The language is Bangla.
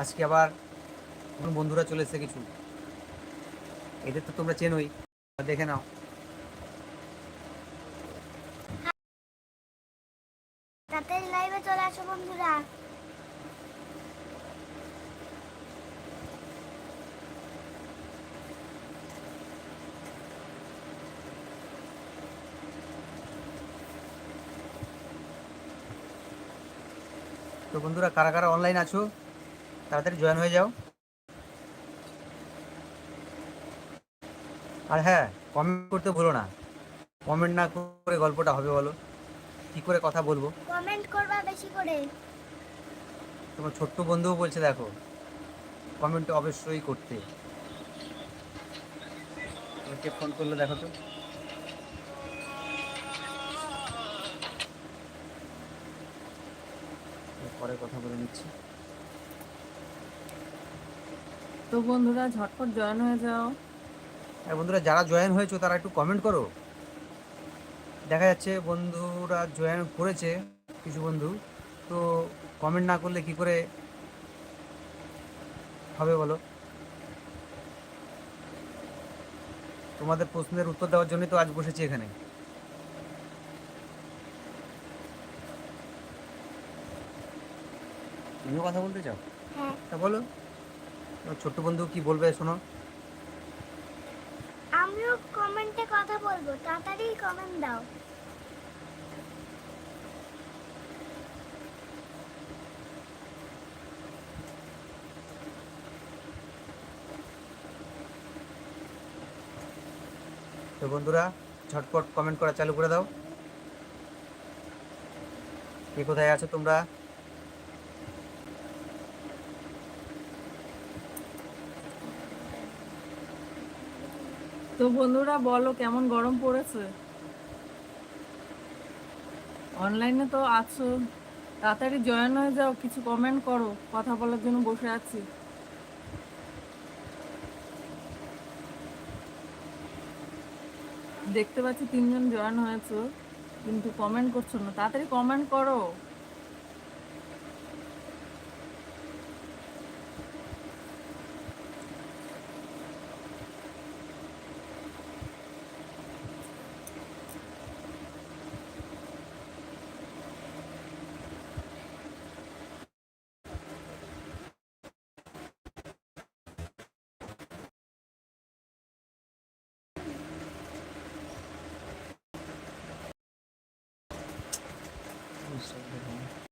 আজকে আবার নতুন বন্ধুরা চলে এসেছে কিছু। এদের তো তোমরা চেনোই। দেখে নাও। লাইভে চলে আসো বন্ধুরা। তো বন্ধুরা কারা কারা অনলাইন আছো? তাড়াতাড়ি জয়েন হয়ে যাও। আর হ্যাঁ কমেন্ট করতে ভুলো না। কমেন্ট না করে গল্পটা হবে বলো। কি করে কথা বলব? কমেন্ট করবা বেশি করে। তোমার ছোট্ট বন্ধুও বলছে দেখো কমেন্ট অবশ্যই করতে। কে ফোন করল দেখো তো। পরে কথা বলে নিচ্ছি। তো বন্ধুরা ঝটপট জয়েন হয়ে যাও। আর বন্ধুরা যারা জয়েন হয়েছো তারা একটু কমেন্ট করো। দেখা যাচ্ছে বন্ধুরা জয়েন করেছে কিছু বন্ধু। তো কমেন্ট না করলে কি করে হবে বলো? তোমাদের প্রশ্নের উত্তর দেওয়ার জন্যই তো আজ বসেছি এখানে। তুমিও কথা বলতে চাও? হ্যাঁ। তা বলো। ছোট্ট বন্ধু কি বলবে শোনো। আমিও কমেন্টে কথা বলব তাড়াতাড়ি কমেন্ট দাও। তো বন্ধুরা ঝটপট কমেন্ট করা চালু করে দাও। কে কোথায় আছো তোমরা? তো বন্ধুরা বলো, কেমন গরম পড়েছে? অনলাইনে তো আছো। তাড়াতাড়ি জয়েন হয়ে যাও, কিছু কমেন্ট করো, কথা বলার জন্য বসে আছি। দেখতে পাচ্ছি তিনজন জয়েন হয়েছে, কিন্তু কমেন্ট করছ না। তাড়াতাড়ি কমেন্ট করো। Instagram.